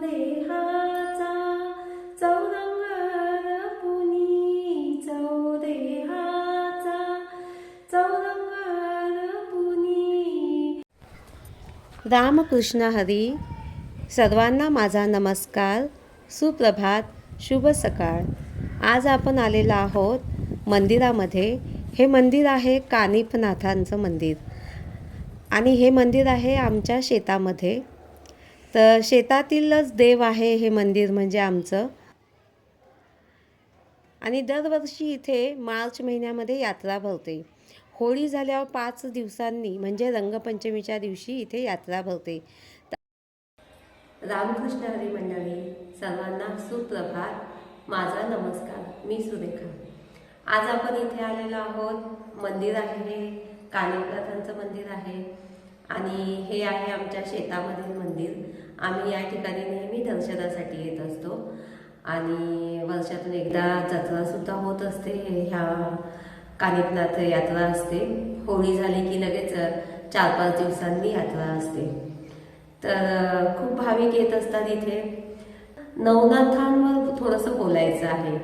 देहाचा चौरंग पुनी चौ देहाचा चौरंग पुनी रामकृष्ण हरी सर्वांना माझा नमस्कार सुप्रभात शुभ सकाळ. आज आपण आलेलो आहोत मंदिरामध्ये. हे मंदिर आहे कानिफनाथांचं मंदिर. आणि हे मंदिर आहे आमच्या शेतामध्ये. तर शेतातीलच देव आहे हे मंदिर म्हणजे आमचं. आणि दरवर्षी इथे मार्च महिन्यामध्ये यात्रा भरते. होळी झाल्यावर पाच दिवसांनी म्हणजे रंगपंचमीच्या दिवशी इथे यात्रा भरते. रामकृष्ण हरी मंडळी सर्वांना सुप्रभात. माझा नमस्कार मी सुरेखा. आज आपण इथे आलेलो आहोत. मंदिर आहे हे कानिकनाथांचं मंदिर आहे. आणि हे आहे आमच्या शेतामधील मंदिर. आम्ही या ठिकाणी नेहमी दर्शनासाठी येत असतो. आणि वर्षातून एकदा जत्रासुद्धा होत असते. ह्या कानिपनाथ यात्रा असते. होळी झाली की लगेच चार पाच दिवसांनी यात्रा असते. तर खूप भाविक येत असतात इथे. नवनाथांवर थोडंसं बोलायचं आहे.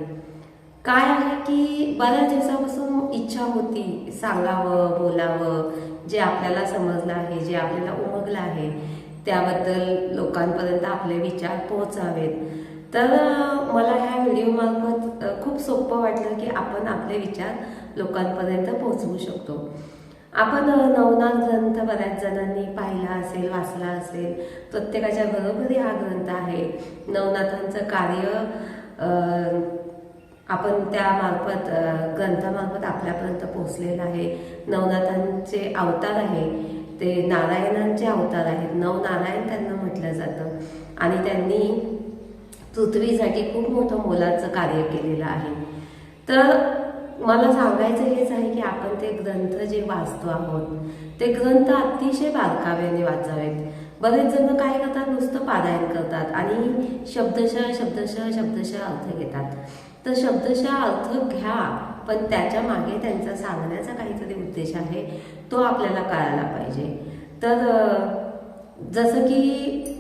काय आहे की बऱ्याच दिवसापासून इच्छा होती सांगावं बोलावं जे आपल्याला समजलं आहे जे आपल्याला उमगलं आहे त्याबद्दल लोकांपर्यंत आपले विचार पोहोचावेत. तर मला ह्या व्हिडिओमार्फत खूप सोपं वाटलं की आपण आपले विचार लोकांपर्यंत पोहोचवू शकतो. आपण नवनाथ ग्रंथ बऱ्याच जणांनी पाहिला असेल वाचला असेल. प्रत्येकाच्या घरोघरी हा ग्रंथ आहे. नवनाथांचं कार्य आपण त्यामार्फत ग्रंथामार्फत आपल्यापर्यंत पोहोचलेलं आहे. नवनाथांचे अवतार आहे. ते नारायणांचे अवतार आहेत. नवनारायण त्यांना म्हटलं जातं. आणि त्यांनी पृथ्वीसाठी खूप मोठं मोलाचं कार्य केलेलं आहे. तर मला सांगायचं हेच आहे की आपण ते ग्रंथ जे वाचतो आहोत ते ग्रंथ अतिशय बारकाव्याने वाचावेत. बरेच जण काय करतात? नुसतं पारायण करतात आणि शब्दशः शब्दशः शब्दशः अर्थ घेतात. तर शब्दशः अर्थ घ्या. पण त्याच्यामागे त्यांचा सांगण्याचा काहीतरी उद्देश आहे तो आपल्याला कळायला पाहिजे. तर जसं की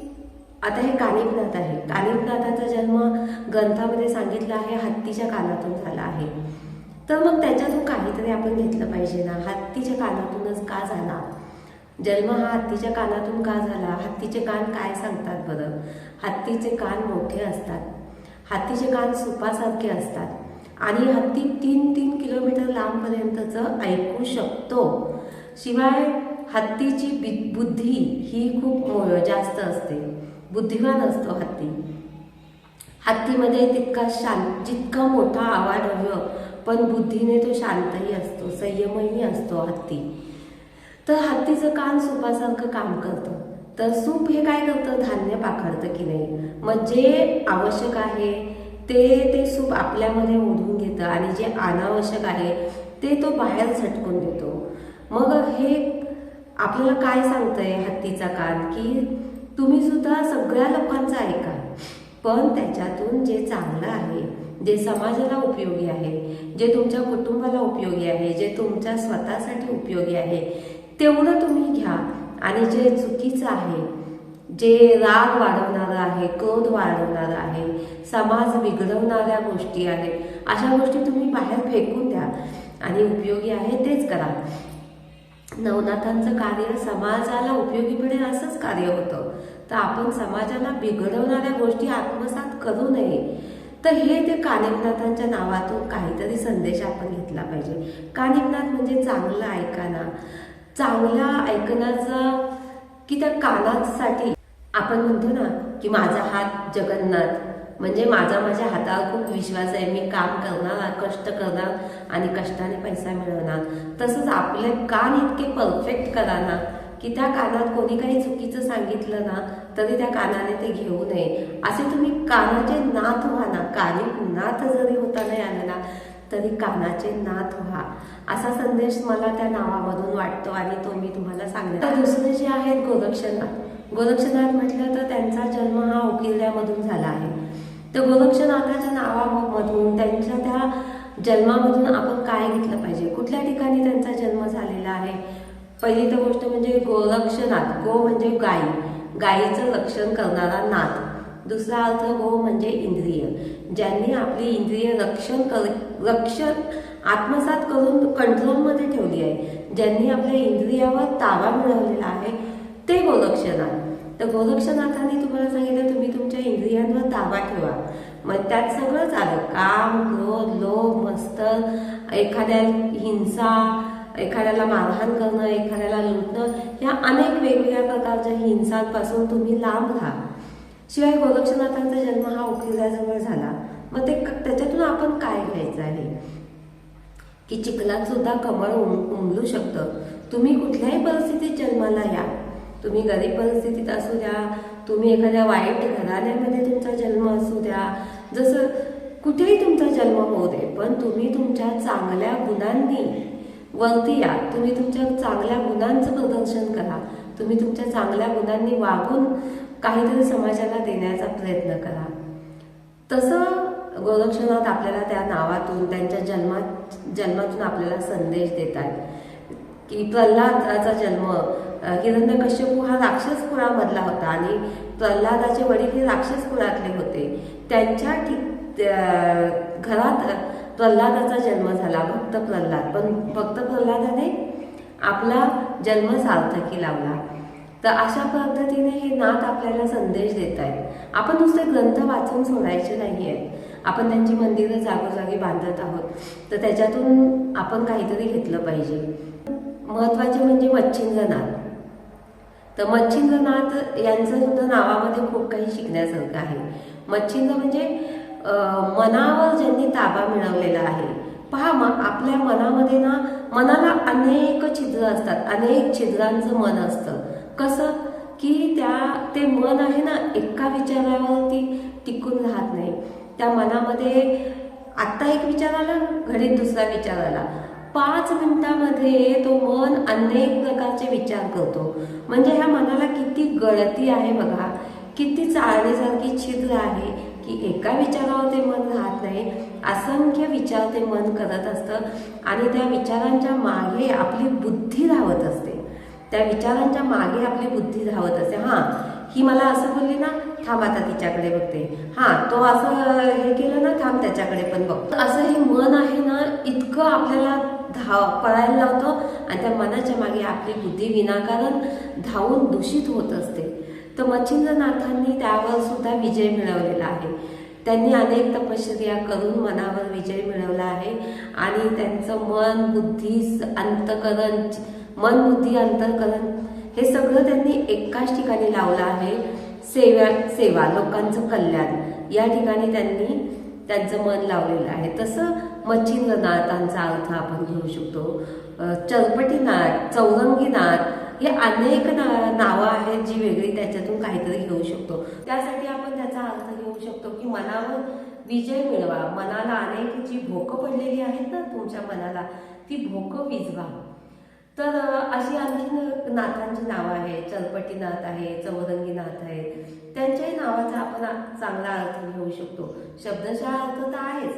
आता हे कानिपनाथ आहे. कानिपनाथाचा जन्म ग्रंथामध्ये सांगितला आहे हत्तीच्या कानातून झाला आहे. तर मग त्याच्यातून काहीतरी आपण घेतलं पाहिजे ना? हत्तीच्या कानातूनच का झाला? जन्म हा हत्तीच्या कानातून का झाला? हत्तीचे कान काय सांगतात बरं? हत्तीचे कान मोठे असतात. हत्तीचे कान सुपासारखे असतात. आणि हत्ती तीन तीन किलोमीटर लांबपर्यंतचं ऐकू शकतो. शिवाय हत्तीची बि- बुद्धी ही खूप मो- जास्त असते. बुद्धिमान असतो हत्ती. हत्तीमध्ये तितका शांत जितका मोठा आवाज हवं पण बुद्धीने तो शांतही असतो संयमही असतो हत्ती. तर हत्तीचं कान सुपासारखं काम करतं. तर सूप हे काय करतं? धान्य पाखडतं की नाही? मग जे आवश्यक आहे ते ते सूप आपल्यामध्ये ओढून घेतं आणि जे अनावश्यक आहे ते तो बाहेर झटकून देतो. मग हे आपल्याला काय सांगतंय हत्तीचा कान? की तुम्ही सुद्धा सगळ्या लोकांचं ऐका. पण त्याच्यातून जे चांगलं आहे जे समाजाला उपयोगी आहे जे तुमच्या कुटुंबाला उपयोगी आहे जे तुमच्या स्वतःसाठी उपयोगी आहे तेवढं तुम्ही घ्या. आणि जे चुकीचं आहे जे राग वाढवणारं आहे क्रोध वाढवणारं आहे समाज बिघडवणाऱ्या गोष्टी आहेत अशा गोष्टी तुम्ही बाहेर फेकून द्या आणि उपयोगी आहे तेच करा. नवनाथांचं कार्य समाजाला उपयोगी पडेल असंच कार्य होतं. तर आपण समाजाला बिघडवणाऱ्या गोष्टी आत्मसात करू नये. तर हे ते कानिकनाथांच्या नावातून काहीतरी संदेश आपण घेतला पाहिजे. कानिकनाथ म्हणजे चांगलं ऐकाना. चांगला ऐकण्याचं की त्या कानासाठी आपण म्हणतो ना की माझा हात जगन्नाथ. म्हणजे माझा माझ्या हातावर खूप विश्वास आहे. मी काम करणार कष्ट करणार आणि कष्टाने पैसा मिळवणार. तसंच आपले कान इतके परफेक्ट करा ना की त्या कानात कोणी काही चुकीचं सांगितलं ना तरी त्या कानाने ते घेऊ नये. असे तुम्ही कानाचे नाथ व्हा ना. कानी नाथ जरी होता नाही आला ना तरी कानाचे नाथ व्हा. असा संदेश मला त्या नावामधून वाटतो आणि तो मी तुम्हाला सांगते तर दुसरे जे आहेत गोरक्षनाथ गोरक्षनाथ म्हटलं तर त्यांचा जन्म हा उकिरड्यामधून झाला आहे. तर गोरक्षनाथाच्या नावामधून त्यांच्या त्या जन्मामधून आपण काय घेतलं पाहिजे? कुठल्या ठिकाणी त्यांचा जन्म झालेला आहे? पहिली तर गोष्ट म्हणजे गोरक्षनाथ गो म्हणजे गाई. गायीचं रक्षण करणारा नाथ. दुसरा अर्थ गो म्हणजे इंद्रिय. ज्यांनी आपली इंद्रिय रक्षण कर रक्षण आत्मसात करून कंट्रोलमध्ये ठेवली आहे. ज्यांनी आपल्या इंद्रियावर ताबा मिळवलेला आहे ते गोरक्षनाथ तर गोरक्षनाथांनी तुम्हाला सांगितलं तुम्ही तुमच्या इंद्रियांवर ताबा ठेवा. मग त्यात सगळंच आलं काम क्रोध लोभ मस्त एखाद्या हिंसा एखाद्याला मारहाण करणं एखाद्याला लुटणं या अनेक वेगवेगळ्या प्रकारच्या हिंसांपासून तुम्ही लांब राहा. शिवाय गोरक्षनाथांचा जन्म हा उकिराजवळ झाला. मग ते त्याच्यातून आपण काय घ्यायचं आहे? की चिखलात सुद्धा कमळ उम उमलू शकतं. तुम्ही कुठल्याही परिस्थितीत जन्माला या. तुम्ही गरीब परिस्थितीत असू द्या तुम्ही एखाद्या वाईट घराण्यामध्ये तुमचा जन्म असू द्या जसं कुठेही तुमचा जन्म होऊ दे पण तुम्ही तुमच्या चांगल्या गुणांनी वरती या. तुम्ही तुमच्या चांगल्या गुणांचं प्रदर्शन करा. तुम्ही तुमच्या चांगल्या गुणांनी वागून काहीतरी समाजाला देण्याचा प्रयत्न करा. तसं गोरक्षनाथ आपल्याला त्या नावातून त्यांच्या जन्मात जन्मातून आपल्याला संदेश देतात. की प्रल्हादाचा जन्म हिरण्यकश्यपू हा राक्षस कुळामधला होता आणि प्रल्हादाचे वडील हे राक्षस कुळातले होते. त्यांच्या ठीक घरात प्रल्हादाचा जन्म झाला भक्त प्रल्हाद. पण भक्त प्रल्हादाने आपला जन्म सार्थकी लावला. तर अशा पद्धतीने हे नाथ आपल्याला संदेश देत आहेत. आपण नुसते ग्रंथ वाचून सोडायचे नाही आहेत आपण त्यांची मंदिरं जागोजागी बांधत आहोत. तर त्याच्यातून आपण काहीतरी घेतलं पाहिजे. महत्त्वाचे म्हणजे मच्छिंद्रनाथ. तर मच्छिंद्रनाथ यांचं सुद्धा नावामध्ये खूप काही शिकण्यासारखं आहे. मच्छिंद्र म्हणजे मनावर ज्यांनी ताबा मिळवलेला आहे पहा मग आपल्या मनामध्ये ना मनाला अनेक छिद्र असतात अनेक छिद्रांचं मन असतं. कसं? की त्या ते मन आहे ना एका विचारावरती टिकून राहत नाही. त्या मनामध्ये आत्ता एक विचार आला घडीत दुसरा विचार आला. पाच मिनिटामध्ये तो मन अनेक प्रकारचे विचार करतो. म्हणजे ह्या मनाला किती गळती आहे बघा. किती चाळण्यासारखी छिद्र आहे की एका विचारावर ते मन राहत नाही. असंख्य विचार ते मन करत असतं आणि त्या विचारांच्या मागे आपली बुद्धी धावत असते. त्या विचारांच्या मागे आपली बुद्धी धावत असते. हां ही मला असं बोलली ना थांब आता तिच्याकडे बघते. हां तो असं हे केलं ना थांब त्याच्याकडे पण बघ. असं हे मन आहे ना इतकं आपल्याला धाव पळायला लावतो आणि त्या मनाच्या मागे आपली बुद्धी विनाकारण धावून दूषित होत असते. तर मच्छिंद्रनाथांनी त्यावर सुद्धा विजय मिळवलेला आहे. त्यांनी अनेक तपश्चर्या करून मनावर विजय मिळवला आहे आणि त्यांचं मन बुद्धी अंतकरण मन बुद्धी अंतकरण हे सगळं त्यांनी एकाच ठिकाणी लावलं आहे. सेवा सेवा लोकांचं कल्याण. या ठिकाणी त्यांनी त्यांचं मन लावलेलं आहे. तसं मच्छिंद्रनाथांचा अर्थ आपण घेऊ शकतो. चरपटीनाथ चौरंगीनाथ हे अनेक ना नावं आहेत जी वेगळी त्याच्यातून काहीतरी घेऊ शकतो. त्यासाठी आपण त्याचा अर्थ घेऊ शकतो की मनावर विजय मिळवा. मनाला अनेक जी भोकं पडलेली आहेत ना तुमच्या मनाला ती भोकं विजवा. तर अशी आणखी नाथांची नावं आहेत. चलपटीनाथ आहे चौरंगीनाथ आहे त्यांच्याही नावाचा आपण चांगला अर्थ घेऊ शकतो. शब्दशः अर्थ तर आहेच.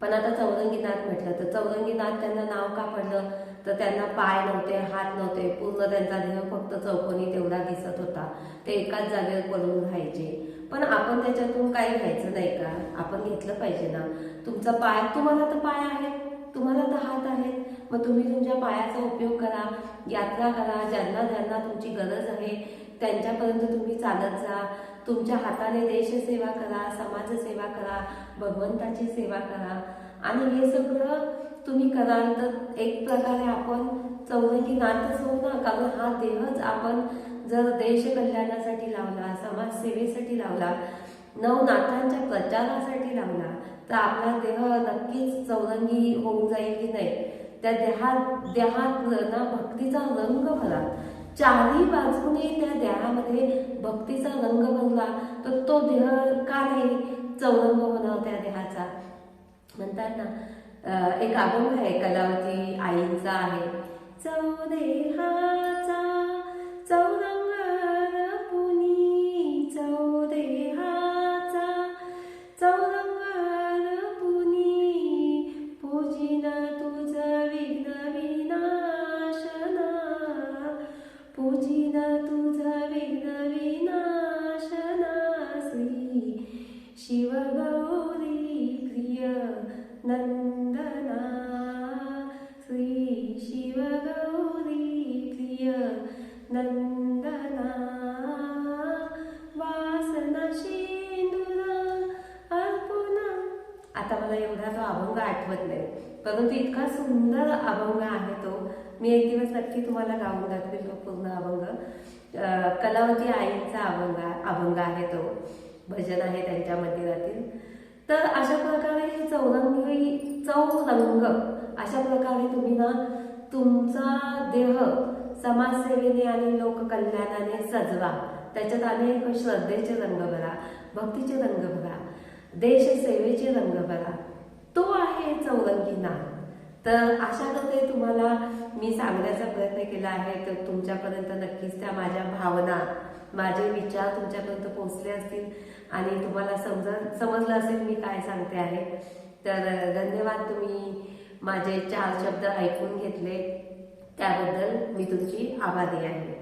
पण आता चौरंगीनाथ म्हटलं तर चौरंगीनाथ त्यांना नाव का पडलं? तर त्यांना पाय नव्हते हात नव्हते. पूर्ण त्यांचा देह फक्त चौकोनी तेवढा दिसत होता. ते एकाच जागेवर पडून राहायचे. पण आपण त्याच्यातून काही घ्यायचं नाही का? आपण घेतलं पाहिजे ना. तुमचा पाय तुम्हाला तर पाय आहे. तुम्हाला तर हात आहेत मग तुम्ही तुमच्या पायाचा उपयोग करा यात्रा करा ज्यांना ज्यांना तुमची गरज आहे त्यांच्यापर्यंत तुम्ही चालत जा. तुमच्या हाताने देशसेवा करा समाजसेवा करा भगवंताची सेवा करा. आणि हे सगळं तुम्ही कराल तर एक प्रकारे आपण चौरंगी नातच होऊ ना? कारण हा देहच आपण जर देश कल्याणासाठी लावला समाजसेवेसाठी लावला नवनाथांच्या प्रचारासाठी लावला तर आपला देह नक्कीच चौरंगी होऊन जाईल की नाही? त्या देहात देहात ना भक्तीचा रंग भरा. चारही बाजूने त्या देहामध्ये भक्तीचा रंग भरला तर तो देह का नाही चौरंग होणार त्या देहाचा? म्हणतात ना एक अभंग आहे कलावती आईंचा आहे. चौदेहाचा चौरंग नंदना वासना शेंदुरा अर्पुना आता मला एवढा तो अभंग आठवत नाही परंतु इतका सुंदर अभंग आहे तो. मी एक दिवस नक्की तुम्हाला गाऊन दाखवेल तो पूर्ण अभंग. कलावती आईंचा अभंग अभंग आहे तो. भजन आहे त्यांच्या मंदिरातील. तर अशा प्रकारे हे चौरंगी चौरंग अशा प्रकारे तुम्ही ना तुमचा देह समाजसेवेने आणि लोककल्याणाने सजवा. त्याच्यात अनेक श्रद्धेचे रंग भरा भक्तीचे रंग भरा देशसेवेचे रंग भरा. तो आहे चौरंगी नाग. तर अशा प्रकारे तुम्हाला मी सांगण्याचा प्रयत्न केला आहे तर तुमच्यापर्यंत नक्कीच त्या माझ्या भावना माझे विचार तुमच्यापर्यंत पोहोचले असतील आणि तुम्हाला समज समजलं असेल मी काय सांगते आहे. तर धन्यवाद तुम्ही माझे चार शब्द ऐकून घेतले. त्याबद्दल मी तुमची आभारी आहे.